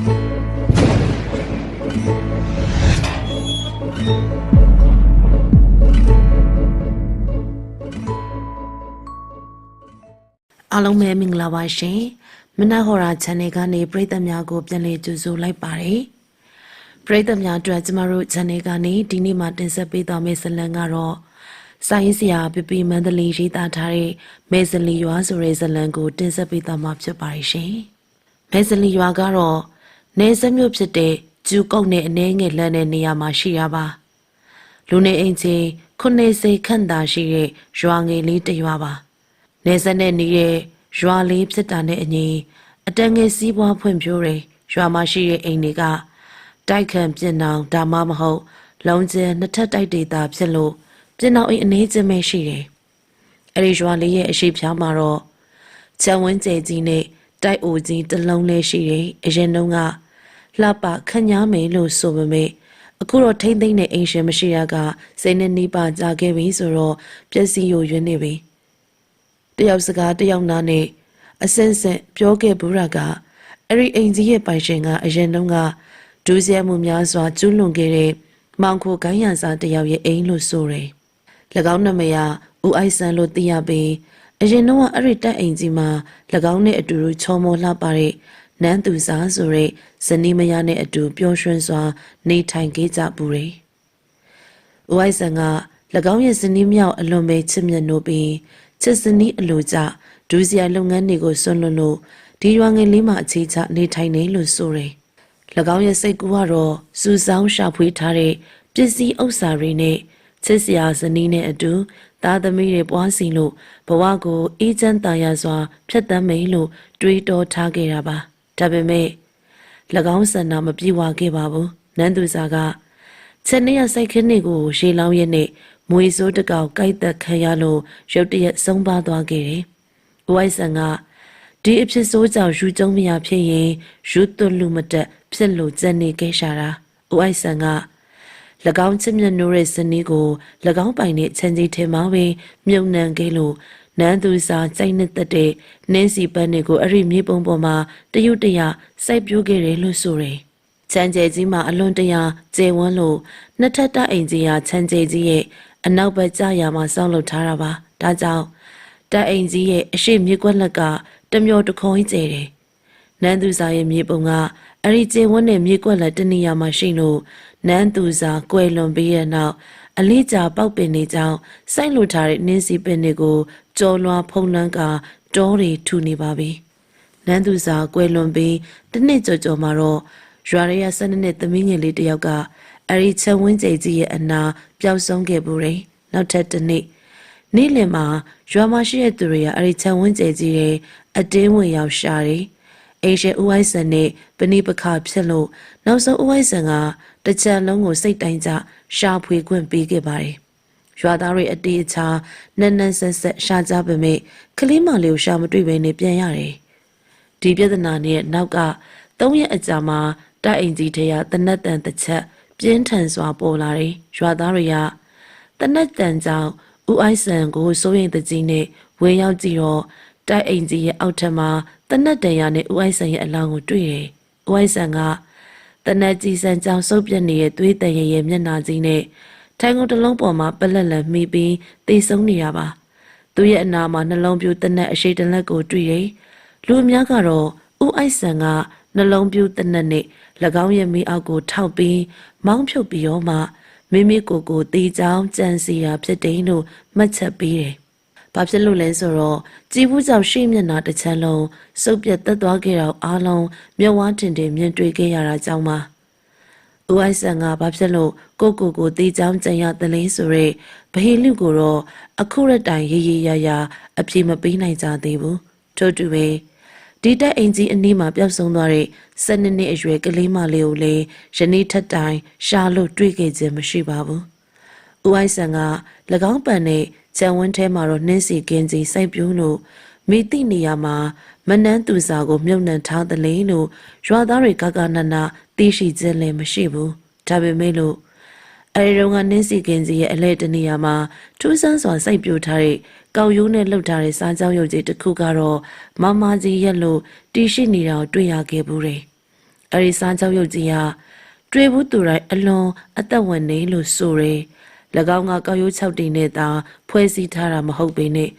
အားလုံးပဲမင်္ဂလာပါရှင်မနက်ဟော်ရာ channel ကနေပရိသတ်များကိုပြန်လည်ကြိုဆိုလိုက်ပါတယ်ပရိသတ်များအတွက်ကျမတို့ channel ကနေဒီနေ့မှတင်ဆက်ပေးသွားမယ့်ဇာတ်လမ်းကတော့စာရေးဆရာပပီမန္တလေးရေးသားထားတဲ့မဲဇလီရွာဆိုတဲ့ဇာတ်လမ်းကိုတင်ဆက်ပေးသွားမှာဖြစ်ပါတယ်ရှင်မဲဇလီရွာကတော့ နေဆက်မြို့ဖြစ်တဲ့ကျူကုတ်နဲ့အနှဲငယ်လမ်းတဲ့နေရာမှာရှိရပါလူနေအိမ်ချင်းခုနှစ်စိတ်ခန့်သာရှိတဲ့ရွာငယ်လေးတစ်ရွာပါနေဆက်နဲ့နေတဲ့ရွာလေးဖြစ်တာနဲ့အညီအတန်ငယ်စီးပွားဖွံ့ဖြိုးတယ်ရွာမှာရှိတဲ့အိမ်တွေကတိုက်ခန့်ပြင်အောင်ဒါမှမဟုတ်လုံးကျင်းနှစ်ထပ်တိုက်ဒေတာဖြစ်လို့ပြင်အောင်အိမ်အနေချင်းပဲရှိတယ်အဲ့ဒီရွာလေးရဲ့အရှိဖြားမှာတော့ချံဝင်းကျဲကြီးနဲ့ တိုက်အိုကြီးတစ်လုံးလေးရှိတယ်အရင်တုန်းကလှပခန့်ညားမယ်လို့ဆိုပေမဲ့အခုတော့ထိမ့်သိမ့်တဲ့အိမ်ရှင်မရှိရကစိတ်နဲ့နှီးပါကြခဲ့ပြီဆိုတော့ပျက်စီးရရွနေပြီတယောက်စကားတယောက်နာနဲ့အစင်စင်ပြောခဲ့ဘူးတာကအဲ့ဒီအိမ်ကြီးရဲ့ပိုင်ရှင်ကအရင်တုန်းကဒူးစရိုက်မှုများစွာကျူးလွန်ခဲ့တဲ့မောင်ခိုကိုင်းရန်စာတယောက်ရဲ့အိမ်လို့ဆိုတယ်။၎င်းနာမည်ကဦးအိုက်ဆန်လို့သိရပြီး အရင်တုန်းကအဲ့ဒီတက်အိမ်ကြီးမှာ၎င်းနဲ့အတူတူချောမောလှပတဲ့နန်းသူစားဆိုတဲ့ဇနီးမယားနဲ့အတူပျော်ရွှင်စွာ နေထိုင်ခဲ့ကြပူတယ်။ဦးအိုက်ဆန်က၎င်းရဲ့ဇနီးမြောက်အလွန်ပဲချစ်မြတ်နိုးပြီးချစ်ဇနီးအလိုကြဒူးစရာလုပ်ငန်းတွေကိုဆွလွန်လို့ဒီရွာငယ်လေးမှာအခြေချနေထိုင်နေလို့ဆိုတယ်။၎င်းရဲ့စိတ်ကူကတော့စူဆောင်းရှာဖွေထားတဲ့ပစ္စည်းဥစ္စာတွေနဲ့ချစ်စရာဇနီးနဲ့အတူ သားသမီးတွေပွားစီလို့ဘဝကိုအေးချမ်းသာယာစွာဖြတ်သန်းမယ်လို့တွေးတောထားခဲ့တာပါ။ဒါပေမဲ့၎င်းဆန္ဒမပြေဝခဲ့ပါဘူး။နန်းသူစာကချက်နေရစိုက်ခင်းနေကိုရေလောင်းရဲ့နဲ့မွေစိုးတကောက်ကြိုက်သက်ခံရလို့ရုတ်တရက်ဆုံးပါသွားခဲ့တယ်။ဦးဝိုက်ဆန်ကဒီအဖြစ်ဆိုးကြောင့်ယူကျုံမရဖြစ်ရင်ယူသွလူမတက်ဖြစ်လို့ကြံနေခဲ့ရှာတာ။ဦးဝိုက်ဆန်က၎ င်းချစ်မြတ်နိုးတဲ့ဇနီးကို၎င်းပိုင်တဲ့ချန်ကြီးထဲမှာပဲမြုံနှံခဲ့လို့နန်းသူစာစိတ်နှစ်သက်တဲ့နင်းစီပန်းတွေကိုအဲ့ဒီမြေပုံပေါ်မှာတရုတ်တရစိုက်ပျိုးခဲ့တယ်လို့ဆိုတယ်။ချမ်းကျဲကြီးမှာအလွန်တရာကျေဝန်းလို့နှစ်ထပ်တအိမ်ကြီးဟာချမ်းကျဲကြီးရဲ့အနောက်ဘက်ကြာရာမှာစောင့်လုပ်ထားတာပါဒါကြောင့်တအိမ်ကြီးရဲ့အရှိမြေကွက်လက်ကတမျောတခုံးကြီးကျဲတယ်နန်းသူစာရဲ့မြေပုံကအဲ့ဒီကျေဝန်းတဲ့မြေကွက်လက်တနေရာမှာရှိလို့ နန်းသူစာကွယ်လွန်ပြီးတဲ့နောက်အလေးကြာပေါက်ပင်တွေကြောင့်စိုက်လို့ထားတဲ့နင်းစီပင်တွေကိုကြောလွှာဖုံးလွှမ်းကတောတွေထူနေပါပြီနန်းသူစာကွယ်လွန်ပြီးတစ်နှစ်ကျော်ကျော်မှာတော့ရွာရရဆန်းနှစ်သမီးငယ်လေးတစ်ယောက်ကအဲ့ဒီချက်ဝင်းကျိကြီးရဲ့အနာပျောက်ဆုံးခဲ့ပူတယ်။နောက်ထပ်တစ်နေ့နေ့လယ်မှာရွာမှာရှိတဲ့သူတွေကအဲ့ဒီချက်ဝင်းကျိကြီးရဲ့အတင်းဝင်ရောက်ရှာတယ်။ အိမ်ရှင်ဦးဝိုင်းစံနဲ့ပဏိပခဖြစ်လို့နောက်ဆုံးဦးဝိုင်းစံကတစ်ချက်လုံးကိုစိတ်တိုင်းကြရှာဖွေခွင့်ပေးခဲ့ပါတယ်။ရွာသားတွေအတေးအချာနန်းနန်းဆက်ဆက်ရှာကြပေမဲ့ကလေးမလေးကိုရှာမတွေ့ဘဲနဲ့ပြန်ရတယ်။ဒီပြဿနာနဲ့နောက်က၃ရက်အကြာမှာတိုက်အိမ်ကြီးထဲကတနတ်တန်တစ်ချက်ပြင်းထန်စွာပေါ်လာတယ်။ရွာသားတွေကတနတ်တန်ကြောင့်ဦးအိုက်ဆန်ကိုစိုးရိမ်တကြီးနဲ့ဝေရောက်ကြည့်တော့ တိုက်အိမ်ကြီးရဲ့အောက်ထပ်မှာတနတ်တန်ရနဲ့ဦးအိုက်ဆန်ရဲ့အလောင်းကိုတွေ့တယ်။ဦးအိုက်ဆန်ကတနက်ကြီးစံကြောင်စုပ်ပြက်နေတဲ့သွေးတန်ရရဲ့မျက်နှာကြီးနဲ့ထိုင်ကုန်တစ်လုံးပေါ်မှာပလက်လက်မိပြီးသေဆုံးနေရပါသူရဲ့အနာမှာနှလုံးပြူတနက်အရှိတလက်ကိုတွေ့တယ်လူအများကတော့ဦးအိုက်ဆန်ကနှလုံးပြူတနက်နဲ့၎င်းရဲ့မိအောက်ကိုထောက်ပြီးမောင်းဖြုတ်ပြီးတော့မှမိမိကိုယ်ကိုတေးချောင်းကြံစီရာဖြစ်တယ်လို့မှတ်ချက်ပေးတယ်။ ဘာဖြစ်လို့လဲဆိုတော့ကြည်ဘူးကြောင့်ရှေ့မျက်နှာတစ်ချမ်းလုံးစုပ်ပြတ်တက်သွားခဲ့တော့အားလုံးမျက်ဝါးတင်တင်မြင်တွေ့ခဲ့ရတာကြောင့်ပါ။ဦးအိုက်ဆန်ကဘာဖြစ်လို့ကိုကိုကိုတေးချောင်းကြံရတလဲဆိုရဲဗဟေလူကိုတော့အခုရက်တိုင်ရေးရေးရရအပြေမပေးနိုင်ကြသေးဘူး။ထို့တူပဲဒီတက်အင်ကြီးအနီးမှာပျောက်ဆုံးသွားတဲ့၁၂နှစ်အရွယ်ကလေးမလေးကိုလည်းယနေ့ထက်တိုင်ရှာလို့တွေ့ခဲ့ခြင်းမရှိပါဘူး။ဦးအိုက်ဆန်က၎င်းပန်နဲ့ ခြံဝင်းထဲမှာတော့နှင်းစီကင်းကြီးစိုက်ပြူးလို့မိတိနေရာမှာမနှန်းသူစာကိုမြုပ်နှံထားသလေလို့ရွာသားတွေကကနနသိရှိခြင်းလည်းမရှိဘူး။ဒါပေမဲ့လို့အဲဒီတော့ကနင်းစီကင်းကြီးရဲ့အလဲတနေရာမှာထူးဆန်းစွာစိုက်ပြိုထားတဲ့ကောက်ရိုးနဲ့လှုပ်ထားတဲ့စားကြောင်းရုပ်ကြီးတစ်ခုကတော့မမကြီးရက်လို့တီရှိနေတာကိုတွေ့ရခဲ့ဘူးတယ်အရီစားကြောက်ရုပ်ကြီးဟာတွေ့ဘူးသူတိုင်းအလွန်အသက်ဝင်နေလို့ဆိုရယ်၎ င်းကကောက်ရိုး၆တိနဲ့သာဖွဲ့စည်းထားတာမဟုတ်ပေနဲ့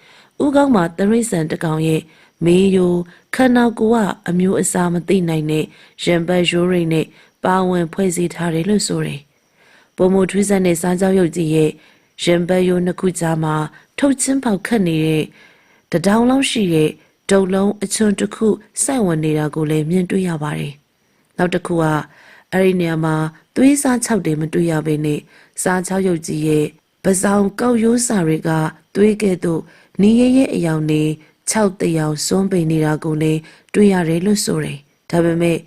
ဥကောင်းမှာတရိษံတစ်ကောင်ရဲ့မေးယိုခန္ဓာကိုယ်ကအမျိုးအစားမသိနိုင်တဲ့ရံပတ်ရိုးရိတ်နဲ့ပါဝင်ဖွဲ့စည်းထားတယ်လို့ဆိုရယ်ပုံမထွေးစံတဲ့စားကြောက်ရုပ်ကြီးရဲ့ရင်ပတ်ရိုးနှစ်ခုကြားမှာထုတ်ချင်းပေါက်ခတ်နေတဲ့တဒေါင်လောက်ရှိတဲ့ဒုံလုံးအချွန်တစ်ခုစိုက်ဝင်နေတာကိုလည်းမြင်တွေ့ရပါတယ်။နောက်တစ်ခုကအဲ့ဒီနေရာမှာသွေးစား၆တယ်မတွေ့ရဘဲနဲ့ စားချောက်ရုပ်ကြီးရဲ့ပစောင်ကောက်ရိုးစာတွေကသွေးကဲ့သို့နီးရဲရဲအယောင်နေ6တယောင်စွန်းပိန်နေတာကိုလည်းတွေ့ရတယ်လို့ဆိုတယ်။ဒါပေမဲ့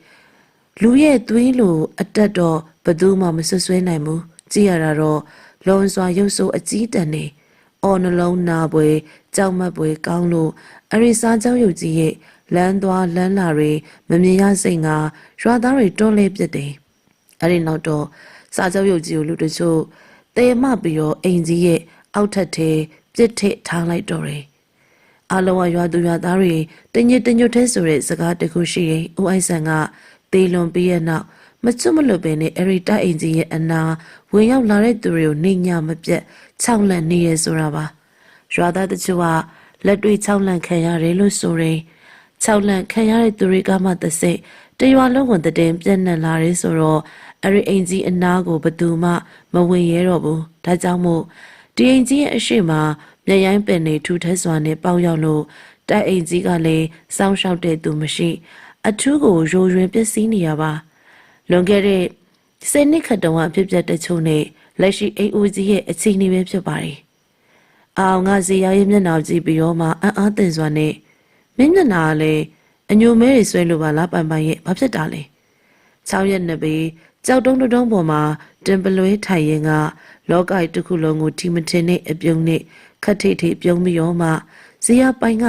လူရဲ့သွေးလိုအတက်တော့ဘသူမှမဆွဆွဲနိုင်ဘူး။ကြည့်ရတာတော့လွန်စွာရုပ်ဆိုးအကြီးတန်နေအော်နှလုံးနာပွဲကြောက်မက်ပွဲကောင်းလို့အရိစားကြောက်ရုပ်ကြီးရဲ့လမ်းသွားလမ်းလာတွေမမြင်ရစိတ်ကရွာသားတွေတွန်းလဲပြစ်တယ်။အဲဒီနောက်တော့ စာချုပ်ရုပ်ကြီးကိုလူတချို့တဲမပြီးတော့အိမ်ကြီးရဲ့အောက်ထပ်ထဲပြစ်ထစ်ထားလိုက်တော့တယ်အလုံးဝရွာသူရွာသားတွေတညစ်တညွတ်တဲ့ဆိုတဲ့စကားတခုရှိရင်ဦးအိုက်ဆန်ကတေလွန်ပြီးရနောက်မချွတ်မလွတ်ပင်နဲ့အရီတိုက်အိမ်ကြီးရဲ့အနာဝင်ရောက်လာတဲ့သူတွေကိုနေညမပြတ်ခြောက်လန့်နေရဆိုတာပါရွာသားတချို့ကလက်တွေ့ခြောက်လန့်ခံရတယ်လို့ဆိုရင်ခြောက်လန့်ခံရတဲ့သူတွေကမှသစိတ်တရွာလုံးကိုတည်င်းပြန့်နှံ့လာတယ်ဆိုတော့ အရီအင်ကြီးအနာကိုဘသူမှမဝင်ရဲတော့ဘူးဒါကြောင့်မို့ဒီအင်ကြီးရဲ့အရှိမမျက်ရိုင်းပင်နေထူထက်စွာနဲ့ပေါက်ရောက်လို့တိုက်အိမ်ကြီးကလည်းစောင်းရှောက်တဲ့သူမရှိအထူးကိုရိုရွင်ပျက်စီးနေရပါလွန်ခဲ့တဲ့ဆယ်နှစ်ခန့်တုန်းကအဖြစ်ပြက်တချို့နဲ့လက်ရှိအိမ်ဦးကြီးရဲ့အခြေအနေပဲဖြစ်ပါတယ်။အောင်ငါဇေယျရဲ့မျက်နှာကြည့်ပြီးတော့မှအံ့အားသင့်စွာနဲ့မင်းမျက်နှာကလည်းအညိုမဲတွေဆွဲလို့ပါလားပိုင်ပိုင်ရဲ့ဘာဖြစ်တာလဲ။၆ရက်နှစ်ပေ ကြောက်တုံးတုံးပေါ်မှာတင်ပလွေးထိုင်ရင်ကလောကကြီးတစ်ခုလုံးကိုထိမထင်တဲ့အပြုံးနဲ့ခက်ထိတ်ထိတ်ပြုံးပြီးတော့မှဇေယျပိုင်က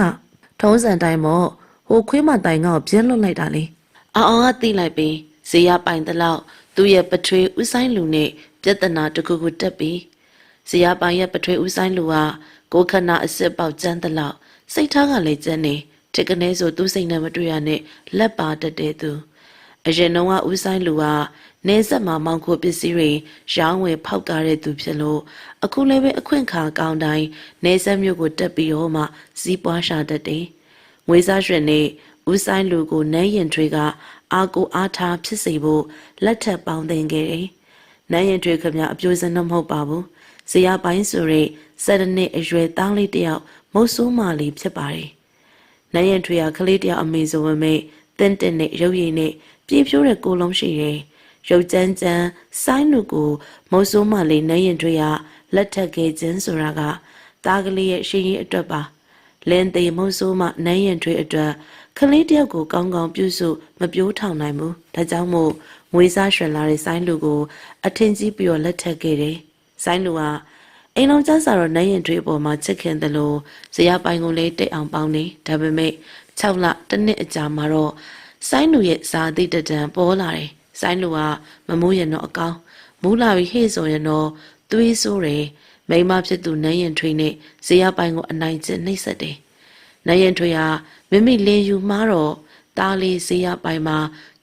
ထုံးစံတိုင်းမော့ဟိုခွေးမတိုင်ကကိုပြင်းလွတ်လိုက်တာလေ။အောင်အောင်ကသိလိုက်ပြီးဇေယျပိုင်တလောက်သူ့ရဲ့ပထွေးဥဆိုင်လူနဲ့ပြဿနာတစ်ခုခုတက်ပြီးဇေယျပိုင်ရဲ့ပထွေးဥဆိုင်လူကကိုခဏအစ်စ်ပေါက်ကျန်းတလောက်စိတ်ထားကလည်းကျန်းနေတကနေဆိုသူ့စိတ်နဲ့မတွေ့ရနဲ့လက်ပါတက်တဲ့သူ အရင်တော့ကဥဆိုင်လူကနေဆက်မှာမောင်ခိုပစ္စည်းတွေရောင်းဝယ်ဖောက်ကားတဲ့သူဖြစ်လို့အခုလည်းပဲအခွင့်ခါကောင်းတိုင်းနေဆက်မြို့ကိုတက်ပြီးတော့မှစီးပွားရှာတတ်တယ်ငွေစားရွှင်နေဦးဆိုင်လူကိုနန်းရင်ထွေကအာကိုအားထားဖြစ်စေဖို့လက်ထပ်ပေါင်းသင်ခဲ့တယ်။နန်းရင်ထွေခမအပြိုးစနမဟုတ်ပါဘူး။ဇေယပိုင်းဆိုရဲဆယ်နှစ်အရွယ်သားလေးတယောက်မုတ်ဆိုးမလေးဖြစ်ပါတယ်။နန်းရင်ထွေကကလေးတယောက်အမေဆိုပေမဲ့တင်းတင်းနဲ့ရုပ်ရည်နဲ့ ပြေးဖြိုးတဲ့ကိုလုံးရှိတယ်။ရုပ်ကြမ်းကြမ်းဆိုင်းလူကိုမုတ်ဆိုးမလေးနန်းရင်ထွေကလက်ထပ်ခဲ့ခြင်းဆိုတာကသားကလေးရဲ့ရှင်ရင်အတွက်ပါ။လင်းသေးမုတ်ဆိုးမနန်းရင်ထွေအတွက်ကလေးတယောက်ကိုကောင်းကောင်းပြုစုမပြိုးထောင်နိုင်ဘူးဒါကြောင့်မို့ငွေစားရွှင်လာတဲ့ဆိုင်းလူကို အထင်ကြီးပြီးတော့လက်ထပ်ခဲ့တယ်ဆိုင်းလူကအိမ်လုံးကျဆာတော့နိုင်ရင်တွေးပေါ်မှာချစ်ခင်တယ်လို့ဇရာပိုင်ကိုလည်းတိတ်အောင်ပေါင်းနေဒါပေမဲ့6လတစ်နှစ်အကြာမှာတော့ ဆိုင်းလူရဲ့ဇာတိတတံပေါ်လာတယ်ဆိုင်းလူကမမိုးရင်တော့အကောင်းမူးလာပြီးဟေ့ဆိုရင်တော့သွေးဆိုးတယ်မိမဖြစ်သူနိုင်ရင်ထွေးနဲ့ဇရာပိုင်ကိုအနိုင်ကျင့်နှိပ်စက်တယ်နိုင်ရင်ထွေးဟာမိမိလင်ယူမှားတော့တားလေးဈေးရပိုင်မှာ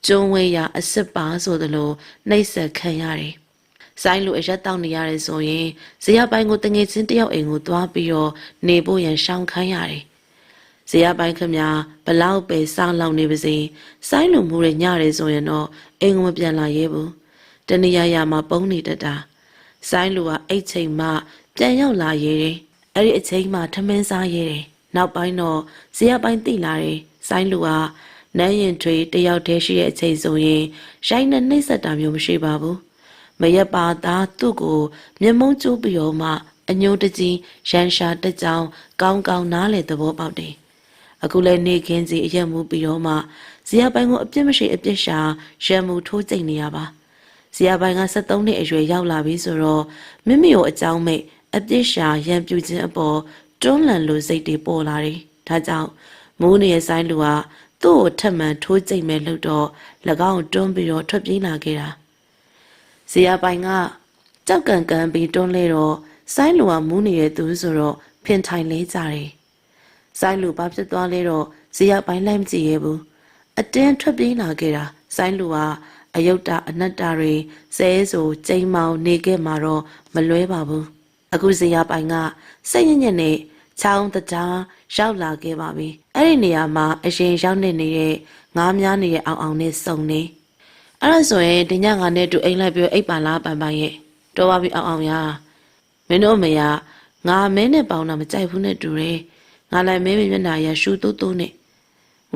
ကျုံဝဲရအစ်စ်ပါဆိုသလိုနှိပ်စက်ခံရတယ်။ဆိုင်လိုအရက်တောက်နေရတယ်ဆိုရင်ဈေးရပိုင်ကိုတငယ်ချင်းတယောက်အိမ်ကိုသွားပြီးတော့နေဖို့ရန်ရှောင်ခိုင်းရတယ်။ ဈေးရပိုင်ခမဘလောက်ပဲစားလောက်နေပါစေဆိုင်လိုမှုတွေညတယ်ဆိုရင်တော့အိမ်ကမပြန်လာရဲဘူး။တနေရာရာမှာပုံနေတတ်တာ။ဆိုင်လိုကအိတ်ချိန်မှပြန်ရောက်လာရဲတယ်။အဲ့ဒီအချိန်မှထမင်းစားရဲတယ်။နောက်ပိုင်းတော့ဇေယပိုင်းသိလာတယ်ဆိုင်းလူကနန်းရင်ထွေတယောက်တည်းရှိတဲ့အချိန်ဆိုရင်ရိုင်းနဲ့နှိမ့်ဆက်တာမျိုးမရှိပါဘူးမရက်ပါသားသူ့ကိုမျက်မုံးကျိုးပြီးတော့မှအညိုတကြီးရန်ရှာတကြောင်ကောင်းကောင်းနားလေသဘောပေါက်တယ် အခုလဲနေခင်းစီအရက်မှုပြီးတော့မှဇေယပိုင်းကိုအပြစ်မရှိအပြစ်ရှာရံမှုထိုးကျိတ်နေရပါဇေယပိုင်းက73နှစ်အရွယ်ရောက်လာပြီဆိုတော့မိမိကိုအကြောင်းမိတ်အပြစ်ရှာရံပြူခြင်းအပေါ်တွန်းလှန်လိုစိတ်တွေပေါ်လာတယ်။ဒါကြောင့်မိုးနေရဲ့ဆိုင်လူကသူ့ကိုထက်မှန်ထိုးကြိတ်မဲ့လို့တော့၎င်းတွန်းပြီးတော့ထွက်ပြေးလာခဲ့တာ။ဇေယပိုင်ကကြောက်ကန်ကန်ပြီးတွန်းလဲတော့ဆိုင်လူကမူးနေတဲ့သူဆိုတော့ဖင်ထိုင်လေးကြတယ်။ ဆိုင်လူဘာဖြစ်သွားလဲတော့ဇေယပိုင်လိုက်မကြည့်ရဘူး။အတင်းထွက်ပြေးလာခဲ့တာဆိုင်းလူဟာအယုတ်တာအနတ္တတွေစဲဆိုကျိမ်းမောင်နေခဲ့မှာတော့မလွဲပါဘူးအခုဇေယပိုင်ကစိတ်ညစ်ညစ်နဲ့ချောင်းတကြားရောက်လာခဲ့ပါပြီအဲ့ဒီနေရာမှာအရင်ရောက်နေနေတဲ့ငားများနေတဲ့အောင်အောင်နဲ့စုံနေအဲ့ဒါဆိုရင်ဒီညငါနဲ့တူအိမ်လိုက်ပြီးအိပ်ပါလားပန်ပန်ရဲ့တော်ပါပြီအောင်အောင်ရမင်းတို့အမေကငါမင်းနဲ့ပေါင်းတာမကြိုက်ဘူးနဲ့တူတယ် ငါလည်းမင်းမျက်နှာရရှူတူးတူးနဲ့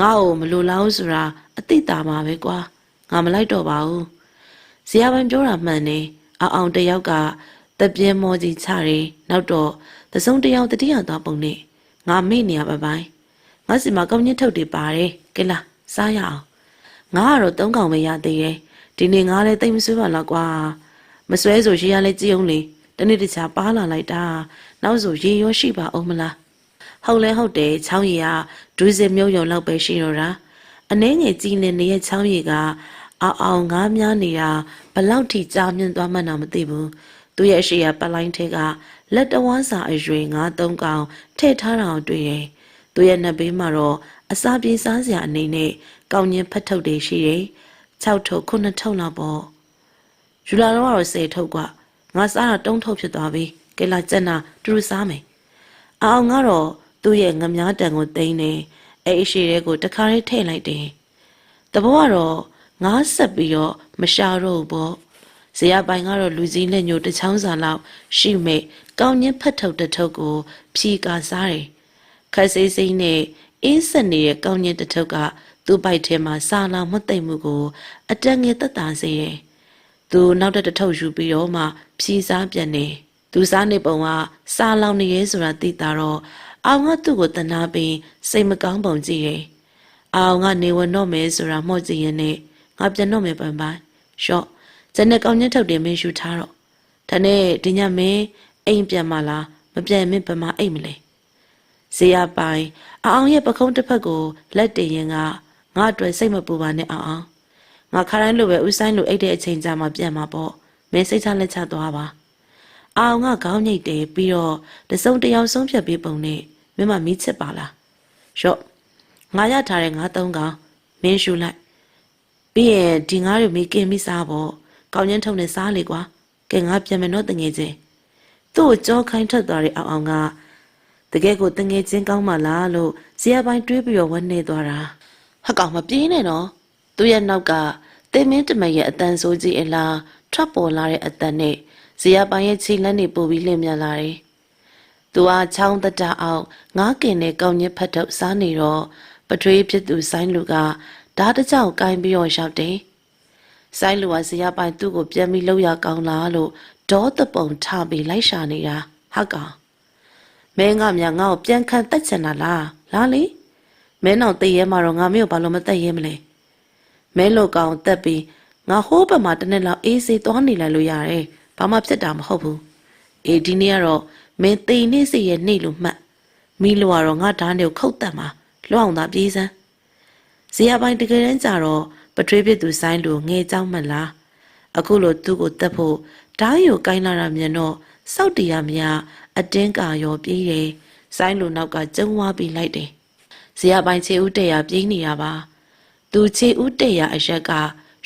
ငါ့ကိုမလိုလားဘူးဆိုတာအသိတာမှာပဲကွာငါမလိုက်တော့ပါဘူးဇေယျပန်ပြောတာမှန်နေအောင်အောင်တယောက်ကတပြင်းမောကြီးချတယ်နောက်တော့သစုံတယောက်တတိယသွားပုံနဲ့ငါမေ့နေရပါပိုင်းငါစီမှာကောင်းညစ်ထုတ်တွေပါတယ်ကဲလားစားရအောင်ငါကတော့သုံးကောင်ပဲရသေးတယ်ဒီနေ့ငါလည်းတိတ်မဆွဲပါလားကွာမဆွဲဆိုရေရလဲကြည့်အောင်လေတနေ့တခြားပါလာလိုက်တာနောက်ဆိုရေရောရှိပါအောင်မလား ဟုတ်လဲဟုတ်တယ်ချောင်းရည်ကဒူးစင်မျိုးယုံလောက်ပဲရှိတော့တာအနှင်းငယ်ကြီးနေနေတဲ့ချောင်းရည်ကအောင်အောင်ငါးများနေတာဘလောက်ထိကြာမြင့်သွားမှန်းတော့မသိဘူးသူ့ရဲ့အရှိရပတ်လိုင်းထဲကလက်တဝါးစာအရွယ်ငါးသုံးကောင်ထည့်ထားတာကိုတွေ့တယ်သူ့ရဲ့နှစ်ဘေးမှာတော့အစာပြေစားစရာအနေနဲ့ကောင်းချင်းဖတ်ထုတ်တွေရှိတယ်6ထုတ်9ထုတ်လောက်ပေါ့ယူလာတော့ကတော့10ထုတ်กว่าငါစားတာတုံးထုတ်ဖြစ်သွားပြီကဲလာကျက်နာတူတူစားမယ်အောင်ကတော့ သူ့ရဲ့ငမားတန်ကိုတိန်းနေအဲ့အရှိတဲ့ကိုတခါလေးထည့်လိုက်တယ်တဘောကတော့ငါဆက်ပြီးတော့မရှာတော့ဘူးပေါ့ဇေယပိုင်ကတော့လူကြီးလက်ညိုတစ်ချောင်းစာလောက်ရှိမဲ့ကောင်းညင်းဖတ်ထုတ်တစ်ထုတ်ကိုဖြီကာစားတယ်ခက်စိမ့်စိမ့်နဲ့အေးဆက်နေတဲ့ကောင်းညင်းတစ်ထုတ်ကသူ့ပိုက်ထဲမှာစာလောင်မသိမ့်မှုကို အတက်ငယ်သက်သာစေတယ်သူနောက်တစ်တစ်ထုတ်ယူပြီးတော့မှဖြီစားပြန်နေသူစားနေပုံကစာလောင်နေရဲဆိုတာသိတာတော့ အောင်ကသူ့ကိုတနာပြီးစိတ်မကောင်းပုံကြည့်တယ်အောင်ကနေဝင်တော့မယ်ဆိုတာမှော့ကြည့်ရင်နဲ့ငါပြန်တော့မယ်ပန်ပန်ရှော့ကျန်တဲ့ကောင်းညက်ထုတ်တယ်မင်းယူထားတော့ဒါနဲ့ဒီညမင်းအိမ်ပြန်မလားမပြန်မင်းဘယ်မှာအိမ်မလဲဇေယပိုင်အောင်ရဲ့ပခုံးတစ်ဖက်ကိုလက်တင်ရင်ကငါအတွက်စိတ်မပူပါနဲ့အောင်အောင်ငါခါတိုင်းလိုပဲဥဆိုင်လိုအိတ်တဲ့အချိန်ကြာမှပြန်มาပေါ့မင်းစိတ်ချလက်ချသွားပါအောင်ကခေါင်းညိတ်တယ်ပြီးတော့တစုံတယောက်ဆုံးဖြတ်ပြီးပုံနဲ့ မင်းမမီးချစ်ပါလားရော့ငါရထားတဲ့ငါသုံးကောင်မင်းရှူလိုက်ပြီးရင်ဒီငါးတွေမိကင်မိစားပေါ့ကောင်းကျန်းထုံနဲ့စားလေကွာကဲငါပြန်မယ်နော်တငယ်ချင်းသူ့ကိုကြောခိုင်းထွက်သွားတဲ့အောင်အောင်ကတကယ်ကိုတငယ်ချင်းကောင်းမှလားလို့ဇေယပိုင်းတွေးပြီးတော့ဝန်းနေသွားတာဟကောင်မပြေးနဲ့နော်သူ့ရဲ့နောက်ကတင်မင်းတမရဲ့အတန်ဆိုးကြီးအလားထွက်ပေါ်လာတဲ့အတန်နဲ့ဇေယပိုင်းရဲ့ခြေလက်နဲ့ပို့ပြီးလင်းမြန်လာတယ် သူဟာချောင်းတတအောင်ငားကင်နဲ့ကောင်းညက်ဖတ်ထုတ်စားနေတော့ပထွေးဖြစ်သူဆိုင်းလူကဓာတ်တကြောင်ကိုင်းပြီးတော့ရောက်တယ်။ဆိုင်းလူကဇေယပိုင်သူ့ကိုပြန်ပြီးလှုပ်ရကောင်းလားလို့ဒေါသပုံထပြီးလိုက်ရှာနေတာဟက်ကောင်မင်းကမြငါ့ကိုပြန်ခံတက်ချင်တာလားလားလေမင်းတော့တည်ရဲမှာတော့ငါမင်းကိုဘာလို့မတက်ရဲမလဲမင်းလိုကောင်တက်ပြီးငါဟိုးဘက်မှာတစ်နေ့လောက်အေးစေးသွားနေလိုက်လို့ရတယ်ဘာမှဖြစ်တာမဟုတ်ဘူးအေးဒီနေ့ကတော့ မင်းတိမ်နေစီရဲ့နေ့လို့မှတ်မိလို့ကတော့ငါဓာတ်တွေကိုခုတ်တက်မှာလွှအောင်သာပြေးစမ်းဇေယပိုင်းတကယ်တမ်းကြတော့ပထွေးပြစ်သူဆိုင်လူငဲเจ้าမလားအခုလိုသူ့ကိုတက်ဖို့ဓာတ်ရိုကိုင်းလာတာမြင်တော့စောက်တရားမရအတင်းကာရောပြေးတယ်ဆိုင်လူနောက်ကကျုံဝါပြီးလိုက်တယ်ဇေယပိုင်းခြေဦးတက်ရပြေးနေတာပါသူခြေဦးတက်ရအရက်က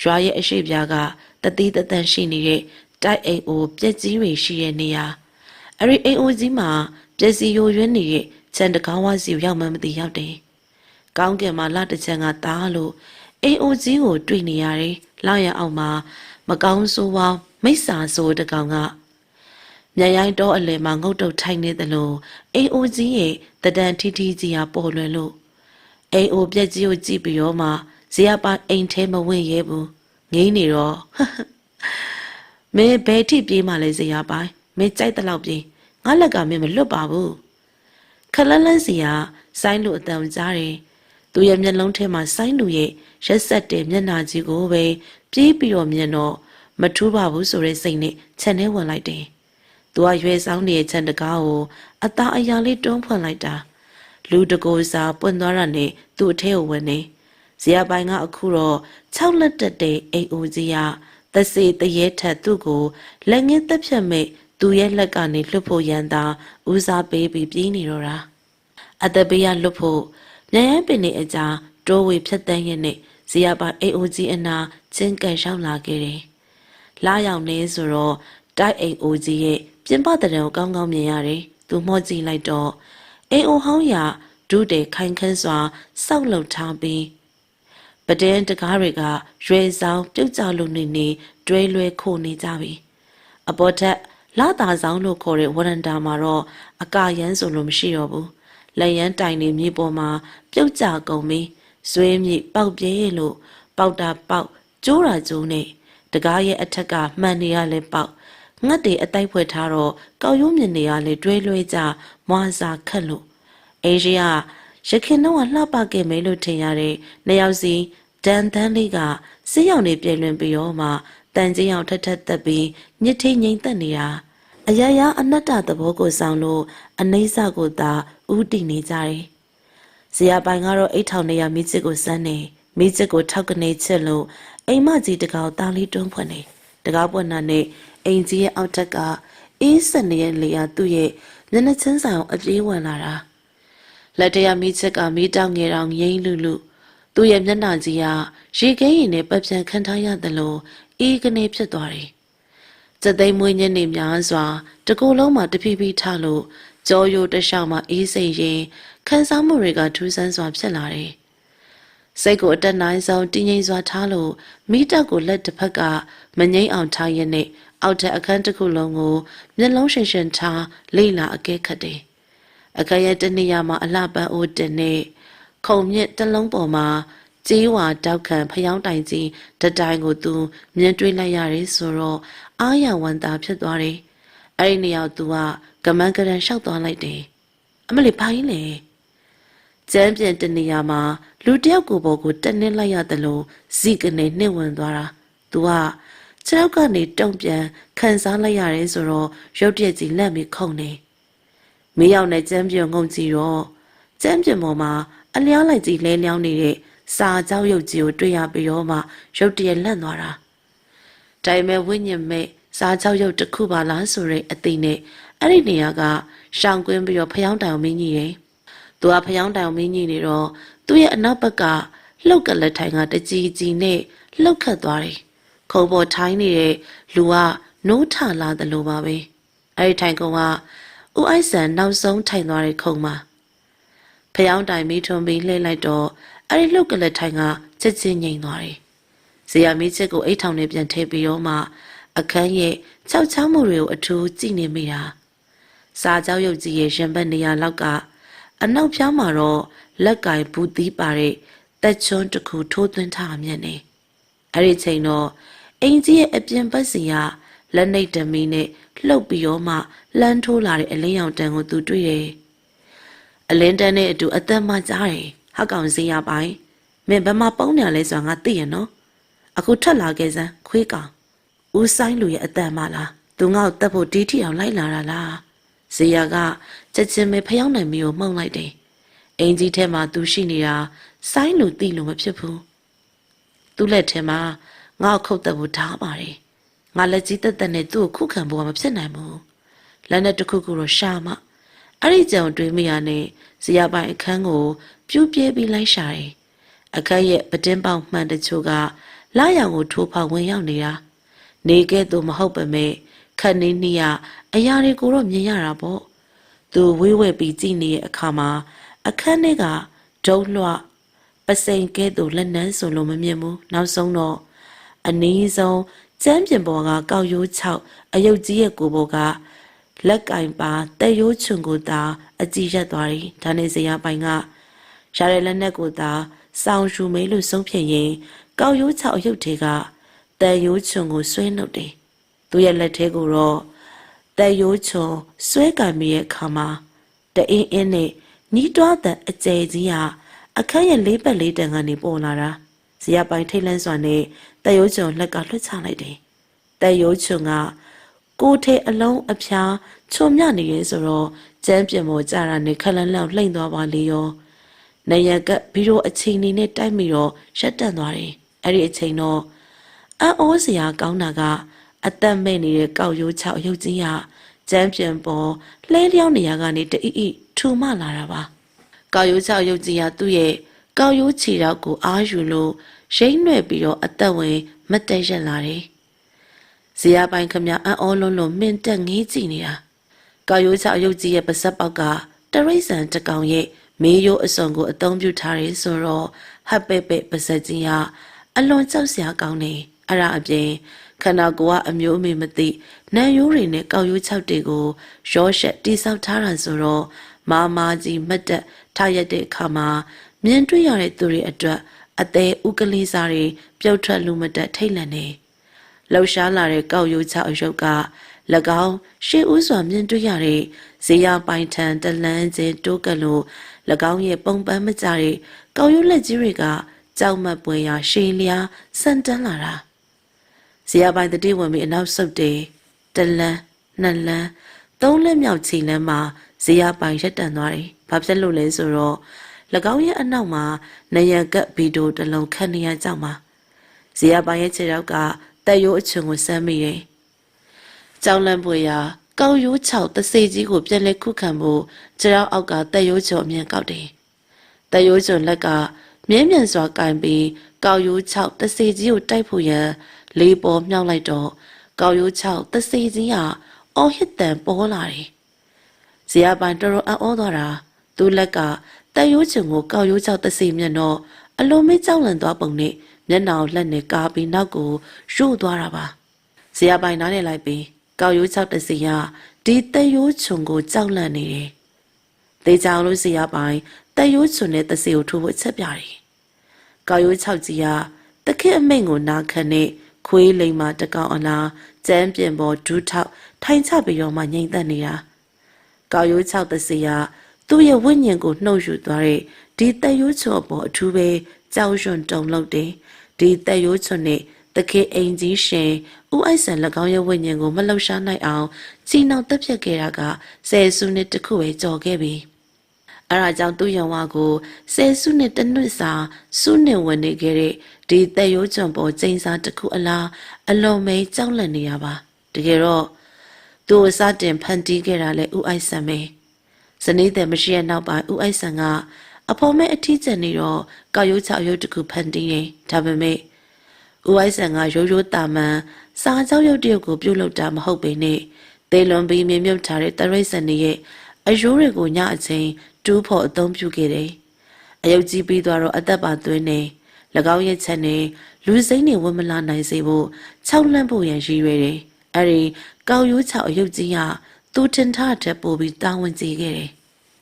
ရွာရဲ့အရှိပြားကတတိတတန်ရှိနေတဲ့တိုက်အိမ်အိုပြက်ကြီးတွေရှိတဲ့နေရာ အဲ့ဒီအိမ်အိုကြီးမှာပြက်စီယိုရွင်းနေတဲ့ခြံတကောင်းဝါစီရောက်မှမသိရောက်တယ်။ကောင်းကင်မှာလာတစ်ချံကတားလို့အိမ်အိုကြီးကိုတွေ့နေရတယ်။လောက်ရအောင်မှာမကောင်းဆိုးဝါမိစ္ဆာဆိုးတကောင်ကမြန်ရိုင်းတော့အလယ်မှာငုတ်တုတ်ထိုင်နေသလိုအိမ်အိုကြီးရဲ့တဒန်ထီထီကြီးဟာပေါ်လွယ်လို့အိမ်အိုပြက်ကြီးကိုကြည့်ပြီးတော့မှဇေယပါအိမ်ထဲမဝင်ရဲဘူးငိမ့်နေတော့မင်းဘယ်ထိပြေးမှလဲဇေယပိုင်မင်းကြိုက်တဲ့လောက်ပြေး ငါလက်ကမင်းမလွတ်ပါဘူးခလန်းလန်းစီကဆိုင်းလူအတန်ကြားတယ်သူရဲ့မျက်လုံးထဲမှာဆိုင်းလူရဲ့ရက်ဆက်တဲ့မျက်နှာကြီးကိုပဲပြေးပြီးတော့မြင်တော့မထူးပါဘူးဆိုတဲ့စိတ်နဲ့ခြံထဲဝင်လိုက်တယ်သူကရွယ်ဆောင်နေတဲ့ခြံတကားကိုအသားအရာလေးတွန်းဖွင့်လိုက်တာလူတကိုယ်စာပွင့်သွားတာနဲ့သူ့အထဲကိုဝင်နေဇေယပိုင်ကအခုတော့၆လက်တက်တဲ့အိမ်အိုကြီးကသစေတရေထက်သူ့ကိုလက်ငင်းသက်ဖြတ်မဲ့ သူရဲ့လက်ကနေလွတ်ဖို့ရန်သာဦးစားပေးပြီးပြေးနေတော့တာအသက်ဘေးကလွတ်ဖို့မြန်ရန်ပင်နေအကြာတိုးဝေဖြတ်တန်းရင်းနဲ့ဇေယျပိုင်အိမ်အိုကြီးအနာချင်းကန်ရှောင်းလာခဲ့တယ်။လာရောက်နေဆိုတော့တိုက်အိမ်အိုကြီးရဲ့ပြင်ပတဲ့ကိုကောင်းကောင်းမြင်ရတယ်။သူမော့ကြည့်လိုက်တော့အိမ်အိုဟောင်းရဒုတဲ့ခိုင်ခန်းစွာစောက်လုံထားပြီးပဒင်းတကားတွေကရွယ်ဆောင်ပြုတ်ကြလို့နေနေတွဲလွဲခိုနေကြပြီ။အပေါ်ထက် လာတာဆောင်လို့ခေါ်တဲ့ဝရန်တာမှာတော့အကာရန်ဆိုလို့မရှိတော့ဘူး။လက်ရန်တိုင်နေမြေပေါ်မှာပြုတ်ကြကုန်ပြီးဇွေးမြေပေါက်ပြဲလို့ပေါက်တာပေါက်ကျိုးတာကျိုးနဲ့တကားရဲ့အထက်ကမှန်နေရလဲပေါက်ငှက်တွေအတိုက်ဖွဲ့ထားတော့ကောက်ရိုးမြင်နေရလဲတွဲလွဲကြမွာစာခက်လို့အေးရီကရခင်တော့လှပခဲ့မယ်လို့ထင်ရတဲ့နှစ်ယောက်စီဒန်တန်းလေးကစစ်ရောင်နေပြေလွင်ပြီးတော့မှတန်ကြီးအောင်ထက်ထက်တက်ပြီး ညစ်ထိန်ငိမ့်သက်နေတာအရာရာအနတ္တသဘောကိုဆောင်လို့အနိစ္စကိုသာဥတည်နေကြတယ်ဇေယျပိုင်ကတော့အိတ်ထောင်နေရမိချစ်ကိုစမ်းနေမိချစ်ကိုထောက်ကနေချစ်လို့အိမ်မကြီးတကောင်သားလေးတွန်းဖွင့်နေတကားပွင့်နာနဲ့အိမ်ကြီးရဲ့အောက်ထက်ကအေးစက်နေတဲ့လေယာသူ့ရဲ့မျက်နှာချင်းဆိုင်အောင်အပြေးဝင်လာတာလက်တရမိချစ်ကမိတောင်ငယ်တောင်ငိမ့်လူလူသူ့ရဲ့မျက်နှာကြီးကရေခဲရင်နဲ့ပတ်ပြန်ခံထားရတယ်လို့အေးကနေဖြစ်သွားတယ် စက်သိမ်းမွေးညင်းနေများစွာတကူလုံးမှာတဖြည်းဖြည်းထလို့ကြောရိုးတလျှောက်မှာအေးစိမ်ရင်ခန်းစားမှုတွေကထူးဆန်းစွာဖြစ်လာတယ်။စိတ်ကိုအတက်နိုင်ဆုံးတည်ငြိမ်စွာထားလို့မိတက်ကိုလက်တစ်ဖက်ကမငိမ့်အောင်ထားရနဲ့အောက်ထက်အခန်းတစ်ခုလုံးကိုမျက်လုံးရှင်ရှင်ထားလိလာအကဲခတ်တယ်။အခန်းရဲ့တနေရာမှာအလှပန်းအိုးတင်နေခုံမြင့်တစ်လုံးပေါ်မှာကြေးဝါတောက်ခံဖျောင်းတိုင်ကြီးတတိုင်ကိုသူမြင်တွေ့လိုက်ရတယ်ဆိုတော့ အာရဝန်တာဖြစ်သွားတယ်။အဲ့ဒီနေရာသူကကမန်းကရန်လျှောက်သွားလိုက်တယ်။အမလေးဖိုင်းလေကျမ်းပြန်တနေရာမှာလူတယောက်ကိုပေါ်ကိုတက်နစ်လိုက်ရတယ်လို့ဇီကနေနှိမ့်ဝင်သွားတာ။ तू ကခြေထောက်ကနေတုံ့ပြန်ခံစားလိုက်ရတယ်ဆိုတော့ရုတ်တရက်ကြီးလက်မီခုန်နေ။မင်းရောက်နဲ့ကျမ်းပြန်ငုံကြည့်တော့ကျမ်းပြန်ပေါ်မှာအလျောင်းလိုက်ကြီးလဲလျောင်းနေတဲ့စာကြောက်ရုပ်ကြီးကိုတွေ့ရပြီးတော့မှရုတ်တရက်လန့်သွားတာ။ ဒါပေမဲ့ဝိညာဉ်မဲ့စာကြောက်ရုပ်တစ်ခုပါလားဆိုတဲ့အသိနဲ့အဲ့ဒီနေရာကရှောင်ကွင်းပြီးတော့ဖျောင်းတိုင်မင်းကြီးတယ်။သူကဖျောင်းတိုင်မင်းကြီးနေတော့သူ့ရဲ့အနောက်ဘက်ကလှုပ်ကလက်ထိုင်ကတကြီးကြီးနဲ့လှုပ်ခတ်သွားတယ်။ခုံပေါ်ထိုင်းနေတဲ့လူကနိုးထလာတယ်လို့ပါပဲ။အဲ့ဒီထိုင်ကုန်းကဦးအိုက်ဆန်နောက်ဆုံးထိုင်သွားတဲ့ခုံမှာဖျောင်းတိုင်မီးထွန်ပြီးလှည့်လိုက်တော့အဲ့ဒီလှုပ်ကလက်ထိုင်ကချက်ချင်းငြိမ်သွားတယ်။ ဇေယျမီးချစ်ကိုအိတ်ထောင်နဲ့ပြန်ထည့်ပြီးတော့မှအခန်းရဲ့ခြောက်ချောင်းမှုတွေကိုအထူးကြည့်နေမိတာ။စာကြောက်ရုပ်ကြီးရဲ့ရင်ဘတ်နေရာလောက်ကအနောက်ဖြားမှာတော့လက်ကင်ဘူးသီးပါတဲ့တက်ချွန်းတစ်ခုထိုးသွင်းထားမြင်နေ။အဲ့ဒီချိန်တော့အင်ကြီးရဲ့အပြင်ဘက်စီကလက်နှိပ်တမီနဲ့လှုပ်ပြီးတော့မှလှမ်းထိုးလာတဲ့အလင်းရောင်တန်ကိုသူတွေ့တယ်။အလင်းတန်းနဲ့အတူအသက်မှကြားတယ်။ဟောက်ကောင်စီရပိုင်းမင်းဘယ်မှာပုံနေရလဲဆိုတာငါသိရနော်။ အခုထွက်လာခဲ့စမ်းခွေးကောင်ဦးဆိုင်လူရဲ့အသက်မှလားသူငါ့ကိုတက်ဖို့တီးထီအောင်လိုက်လာတာလား။ဇေယကချက်ချင်းပဲဖျောင်းနိုင်မီကိုမှုန်လိုက်တယ်။အင်ကြီးထဲမှာသူရှိနေတာဆိုင်းလူသိလို့မဖြစ်ဘူး။သူ့လက်ထဲမှာငါ့ကိုခုတ်တက်ဖို့ထားပါတယ်။ငါလက်ကြီးတက်တက်နဲ့သူ့ကိုခုခံဖို့ကမဖြစ်နိုင်ဘူး။လက်နဲ့တစ်ခုခုတော့ရှာမှအဲ့ဒီကြောင်တွေးမိရနဲ့ဇေယပိုင်အခန်းကို ပြူးပြဲပြီးလိုက်ရှာတယ်။အခန်းရဲ့ပတင်းပေါက်မှန်တချို့က လာရောင်ကိုထိုးဖောက်ဝင်ရောက်နေတာ။နေကဲ့သို့မဟုတ်ပါမဲ့ခက်နေနေရအရာတွေကိုတော့မြင်ရတာပေါ့။သူဝေးဝဲပြီးကြည့်နေတဲ့အခါမှာအခန်းထဲကဒုံလွှပစိန်ကဲ့သို့လက်နန်းဆိုလို့မမြင်ဘူး။နောက်ဆုံးတော့အနည်းဆုံးကျမ်းပြင်ပေါ်ကကောက်ရိုး6အယုတ်ကြီးရဲ့ကိုပေါ်ကလက်ကင်ပါတဲ့ရိုးချွန်ကိုသာအကြည့်ရက်သွားတယ်။ဒါနဲ့ဇေယပိုင်ကရတဲ့လက်နက်ကိုသာစောင်းယူမေးလို့ဆုံးဖြတ်ရင် ကောက်ရိုး6အယုတ်တွေကတဲ့ရိုးချွန်ကိုဆွဲနှုတ်တယ်။သူ့ရဲ့လက်ထဲကိုတော့တဲ့ရိုးချွန်ဆွဲကင်မိရဲ့ခါမှာတအင်းအင်းနဲ့ညီးတွားတဲ့အကျယ်ကြီးဟာအခန်းရဲ့လေးပတ်လေးတန်ကနေပေါ်လာတာဇေယပိုင်ထိတ်လန့်စွာနဲ့တဲ့ရိုးချွန်လက်ကလွှတ်ချလိုက်တယ်။တဲ့ရိုးချွန်ကကိုထဲအလုံးအဖျားချုံမြနေရဲဆိုတော့ကျမ်းပြင်ပေါ်ကြတာနဲ့ခလန်းလောက်လှိမ့်သွားပါလေရော။နရကဘီရိုအချိန်နေနဲ့တိုက်မိတော့ရက်တန့်သွားတယ်။ အဲ့ဒီအချိန်တော့အံ့ဩစရာကောင်းတာကအသက်မဲ့နေတဲ့ကောက်ရိုးချောက်ရုပ်ကြီးဟာကျမ်းပြင်ပေါ်လှဲလျောင်းနေရကနေတအီအီထူမလာတာပါ။ကောက်ရိုးချောက်ရုပ်ကြီးဟာသူ့ရဲ့ကောက်ရိုးချီတော့ကိုအားယူလို့ရိမ့်နှွဲ့ပြီးတော့အသက်ဝင် မတ်တက်ရက်လာတယ်ဇေယျပိုင်ခမအံ့ဩလုံးလုံးမင်းတက်ငေးကြည့်နေတာကောက်ရိုးချအယုတ်ကြီးရဲ့ပါစက်ပေါက်ကတရိษံတစ်ကောင်ရဲ့မေးရိုးအစုံကိုအသုံးပြုထားတယ်ဆိုတော့ဟပ်ပဲ့ပဲ့ပါစက်ကြီးက အလွန်ကြောက်စရာကောင်းနေအဲ့ဒါအပြင်ခန္ဓာကိုယ်ကအမျိုးအမေမသိနံရိုးတွေနဲ့ကောက်ရိုးချောက်တွေကိုရောရှက်တိဆောက်ထားတာဆိုတော့မာမာကြီးမတ်တက်ထားရတဲ့အခါမှာမြင်တွေ့ရတဲ့သူတွေအတွက်အသေးဥကလေးစားတွေပြုတ်ထွက်လူမတက်ထိတ်လန့်နေလှူရှားလာတဲ့ကောက်ရိုးချောက်အရုပ်က၎င်းရှေးဥစွာမြင်တွေ့ရတဲ့ဇေယပိုင်ထန်တလန်းချင်းတိုးကလို့၎င်းရဲ့ပုံပန်းမကြတဲ့ကောက်ရိုးလက်ကြီးတွေက ကြောက်မက်ပွေရာရှေးလျားဆန်တန်းလာတာဇေယပိုင်တတိဝင်ပြီးအနောက်ဆုတ်တယ်တလန်းနှစ်လန်းသုံးလက်မြောက်ချီလန်းမှာဇေယပိုင်ရက်တန်သွားတယ်ဘာဖြစ်လို့လဲဆိုတော့၎င်းရဲ့အနောက်မှာနယံကပ်ဗီတိုတစ်လုံးခန့်နေရကြောက်မှာဇေယပိုင်ရဲ့ခြေထောက်ကတက်ရိုးအချွန်ကိုစမ်းမိတယ်ကြောင်လန့်ပွေရာကောက်ရိုးချောက်တစေကြီးကိုပြန်လဲခုခံဖို့ခြေထောက်အောက်ကတက်ရိုးချော်အမြင်ကောက်တယ်တက်ရိုးချွန်လက်က မြင်းမြန်စွာကင်ပြီးကောက်ရိုးချောက်တစေကြီးကိုတိုက်ဖို့ရန်လေးပေါ်မြောက်လိုက်တော့ကောက်ရိုးချောက်တစေကြီးဟာအော်ဟစ်တန်ပေါ်လာတယ်ဇေယပိုင်တော်တော်အံ့ဩသွားတာသူ့လက်ကတက်ရိုးချွန်ကိုကောက်ရိုးချောက်တစေမျက်တော့အလုံးမေးကြောက်လန့်သွားပုံနဲ့မျက်နှာကိုလက်နဲ့ကားပြီးနောက်ကိုရို့သွားတာပါဇေယပိုင်နားနဲ့လိုက်ပြီးကောက်ရိုးချောက်တစီကဒီတက်ရိုးချွန်ကိုကြောက်လန့်နေတယ်သေချာအောင်လို့ဇေယပိုင် တက်ရိုးချွန်နဲ့တစီကိုထိုးဖို့ချက်ပြတယ်ကောက်ရိုးချောက်ကြီးကတခင်အမိန်ကိုနာခံနဲ့ခွေးလိမ်မာတကောင်အလားကျန်းပြင်ပေါ်ဒူးထောက်ထိုင်ချပြီးတော့မှငိမ့်သက်နေတာကောက်ရိုးချောက်တစီကသူ့ရဲ့ဝိညာဉ်ကိုနှုတ်ယူသွားတဲ့ဒီတက်ရိုးချွန်အပေါ်အထူးပဲကြောက်ရွံ့တုန်လှုပ်တယ်ဒီတက်ရိုးချွန်နဲ့တခေအိမ်ကြီးရှင်ဦးအိုက်ဆန်၎င်းရဲ့ဝိညာဉ်ကိုမလှုပ်ရှားနိုင်အောင်ချီနှောင်တက်ဖြတ်ခဲ့တာကဆယ်စုနှစ်တခုပဲကြော်ခဲ့ပြီ အဲဒါကြောင့်သူ့ယံဝါကိုဆယ်စုနှစ်တစ်နှစ်စာစုနှစ်ဝင်နေခဲ့တဲ့ဒီတက်ရိုးချွန်ပေါ်ကျင်းစာတစ်ခုအလားအလွန်မဲကြောက်လန့်နေရပါတကယ်တော့သူ့ကိုစတင်ဖန်တီးခဲ့တာလေဦးအိုက်ဆန်ပဲဇနီးတဲ့မရှိရဲ့နောက်ပိုင်းဦးအိုက်ဆန်ကအဖော်မဲအထီးကျန်နေတော့ကောက်ရိုးချောက်ရုပ်တစ်ခုဖန်တီးတယ်ဒါပေမဲ့ဦးအိုက်ဆန်ကရိုးရိုးတာမန်စာကြောက်ရုပ်တရုပ်ကိုပြုတ်လုပ်တာမဟုတ်ပေနဲ့သေလွန်ပြီးမြင်မြုပ်ထားတဲ့တရိတ်ဆန်တွေရဲ့ အယိုးတွေကိုညအချိန်တူးဖို့အသုံးပြုခဲ့တယ်အယုတ်ကြီးပြီးသွားတော့အသက်ပါသွင်းနေ၎င်းရဲ့ချက်နဲ့လူစိမ့်တွေဝတ်မလာနိုင်စေဖို့ခြောက်လန့်ဖို့ရန်ရည်ရွယ်တယ်အဲ့ဒီကောက်ရိုးချောက်အယုတ်ကြီးဟာသူထင်ထားတဲ့ပို့ပြီးတာဝန်ကျေခဲ့တယ်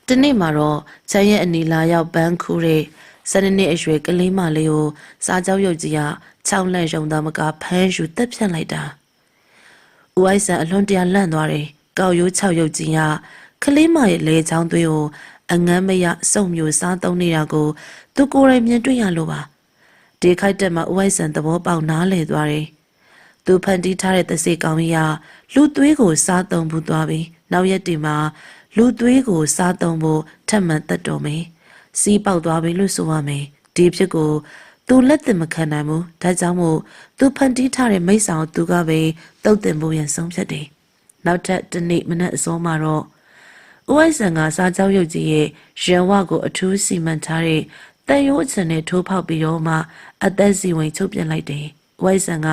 ဒီနေ့မှာတော့ချမ်းရဲ့အနီလာရောက်ပန်းခူးတဲ့စနေနေ့အရွယ်ကလေးမလေးကိုစားကြောက်ရုပ်ကြီးကခြောက်လန့်ရုံသားမကဖမ်းယူတက်ဖြတ်လိုက်တာဦးအိုက်ဆန်အလွန်တရာလန့်သွားတယ်ကောက်ရိုးခြောက်ရုပ်ကြီးက ကလေးမရဲ့လေချောင်းသွေးကိုအငမ်းမရစုံမျိုးစားသုံးနေတာကို သူကိုယ်တိုင်မြင်တွေ့ရလို့ပါဒီခိုက်တက်မှာဦးအိုက်ဆန်သဘောပေါက်နားလည်သွားတယ်သူဖန်တီးထားတဲ့သစေကောင်ကြီးကလူသွေးကိုစားသုံးဘူးသွားပြီးနောက်ရက်ဒီမှာလူသွေးကိုစားသုံးဖို့ထပ်မံတက်တော်မယ်စီးပေါက်သွားပြီလို့ဆိုရမယ်ဒီဖြစ်ကိုသူလက်တင်မခံနိုင်ဘူးဒါကြောင့်မို့သူဖန်တီးထားတဲ့မိတ်ဆောင်သူကပဲတုတ်တင်ဖို့ရန်ဆုံးဖြတ်တယ်နောက်ထပ်တစ်နေ့မနက်အစောမှာတော့ ဦးအိုက်ဆန်ကစားကြောက်ရုပ်ကြီးရဲ့ရန်ဝကိုအထူးစီမံထားတဲ့တန်ရိုးအချင်နဲ့ထိုးဖောက်ပြီးတော့မှအသက်စီဝင်ချုပ်ပြလိုက်တယ်။ဦးအိုက်ဆန်က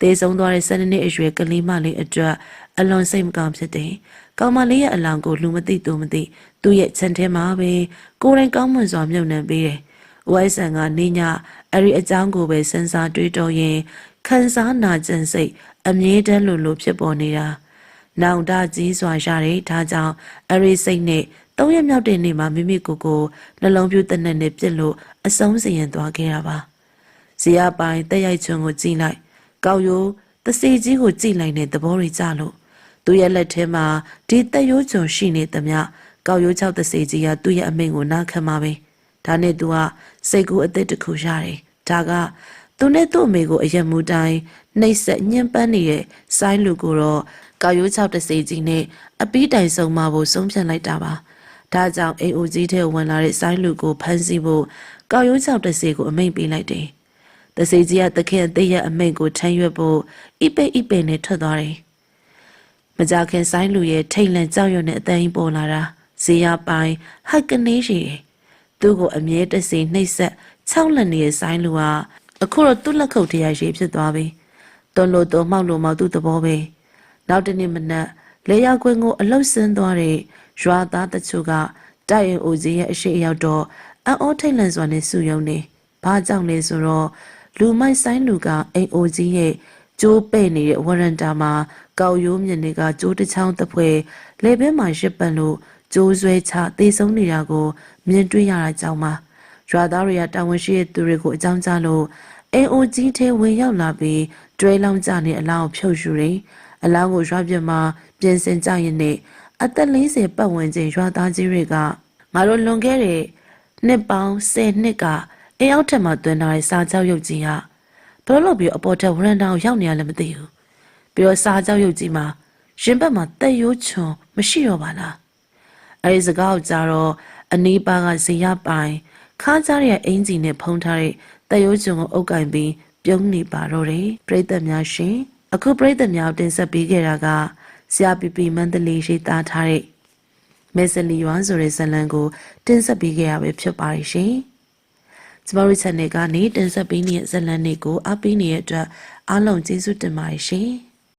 သေဆုံးသွားတဲ့၁၂နှစ်အရွယ်ကလေးမလေးအတွက်အလွန်စိတ်မကောင်းဖြစ်တယ်။ကောင်မလေးရဲ့အလောင်းကိုလူမသိသူမသိသူ့ရဲ့ခြံထဲမှာပဲကိုယ်တိုင်ကောင်းမွန်စွာမြုပ်နှံပေးတယ်။ဦးအိုက်ဆန်ကနေညအဲ့ဒီအကြောင်းကိုပဲစဉ်းစားတွေးတောရင်ခံစားနာကျင်စိတ်အမြဲတမ်းလိုလိုဖြစ်ပေါ်နေတာ။ နောင်တကြီးစွာရတယ်ဒါကြောင့်အရိစိတ်နဲ့သုံးရက်မြောက်တဲ့နေ့မှာမိမိကိုယ်ကိုနှလုံးပြူးတဲ့နဲ့နဲ့ပြစ်လို့အဆုံးစီရင်သွားခဲ့တာပါဇေယပိုင်တက်ရိုက်ချွန်ကိုကြည့်လိုက်ကောက်ရိုးတစီကြီးကိုကြည့်လိုက်တဲ့သဘောတွေကြလို့သူရဲ့လက်ထဲမှာဒီတက်ရိုးချွန်ရှိနေသမျှကောက်ရိုးချောက်တစီကြီးကသူ့ရဲ့အမိန့်ကိုနားခံပါပဲဒါနဲ့သူကစိတ်ကူးအသက်တစ်ခုရတယ်ဒါကသူနဲ့သူ့အမေကိုအယက်မူတိုင်းနှိပ်စက်ညှဉ်းပန်းနေတဲ့ဆိုင်းလူကိုတော့ ကောက်ရိုးချောက်တစီကြီးနဲ့အပီးတိုင်ဆုံးမဖို့ဆုံးဖြတ်လိုက်တာပါဒါကြောင့်အိမ်ဦးကြီးထဲဝင်လာတဲ့ဆိုင်းလူကိုဖမ်းဆီးဖို့ကောက်ရိုးချောက်တစီကိုအမိန့်ပေးလိုက်တယ်။တစီကြီးကတခင်အသေးရအမိန့်ကိုထမ်းရွက်ဖို့အိပိတ်အိပိတ်နဲ့ထွက်သွားတယ်။မကြခင်ဆိုင်းလူရဲ့ထိတ်လန့်ကြောက်ရွံ့တဲ့အတန်းကြီးပေါ်လာတာဇေယပိုင်ဟက်ကနေရှိတယ်။သူ့ကိုအမြဲတစေနှိပ်စက်ခြောက်လက်နေတဲ့ဆိုင်လူဟာအခုတော့သူ့လက်ခုပ်တရားရှိဖြစ်သွားပြီတွန်းလို့တော့မှောက်လို့မှောက်သူ့သဘောပဲ နောက်တနေ့မနက်လေရောက်ခွင်းကိုအလုတ်ဆင်းသွားတဲ့ရွာသားတချို့ကတိုက်ရင်အိုကြီးရဲ့အရှိအရောက်တော့အံ့ဩထိတ်လန့်စွာနဲ့စုယုံနေဘာကြောင့်လဲဆိုတော့လူမိုက်ဆိုင်လူကအိမ်အိုကြီးရဲ့ကျိုးပဲ့နေတဲ့ဝရန်တာမှာကောက်ရိုးမြင်တွေကကျိုးတစ်ချောင်းတစ်ဖွဲလေဘဲမှာရစ်ပတ်လို့ကျိုးဆွဲချသေဆုံးနေတာကိုမြင်တွေ့ရတာကြောင့်ပါရွာသားတွေကတာဝန်ရှိတဲ့သူတွေကိုအကြောင်းကြားလို့အိမ်အိုကြီးထဲဝင်ရောက်လာပြီးတွဲလောင်းကြနေအလောင်းကိုဖြုတ်ယူတယ် အလောင်းကိုရွာပြမှာပြင်ဆင်ကြရင်နဲ့အသက်40ပတ်ဝန်းကျင်ရွာသားကြီးတွေကငါတို့လွန်ခဲ့တဲ့နှစ်ပေါင်း10နှစ်ကအိမ်အောက်ထက်မှာတွင်လာတဲ့စာကြောက်ရုပ်ကြီးကဘယ်လိုလုပ်ပြီးအပေါ်ထက်ဝရန်တောင်ရောက်နေရလဲမသိဘူးပြီးတော့စာကြောက်ရုပ်ကြီးမှာရင်ဘတ်မှာတက်ရိုးချွန်မရှိတော့ပါလားအဲဒီစကားကိုကြားတော့အနီးပါးကဇေယပိုင်ခါးကြားရဲ့အင်ဂျင်နဲ့ဖုံးထားတဲ့တက်ရိုးချွန်ကိုအုပ်ကင်ပြီးပြုံးနေပါတော့တယ်ပြိတ္တများရှင် အခုပြိတ္တများကိုတင်ဆက်ပေးခဲ့တာကဆရာပီပီမန္တလေးရှိသားထားတဲ့မဲဆလီရွာဆိုတဲ့ဇာတ်လမ်းကို တင်ဆက်ပေးခဲ့ရပဲဖြစ်ပါရှင်။ကျမတို့ channel ကနေတင်ဆက်ပေးနေတဲ့ဇာတ်လမ်းတွေကိုအားပေးနေတဲ့အတွက်အားလုံးကျေးဇူးတင်ပါတယ်ရှင်။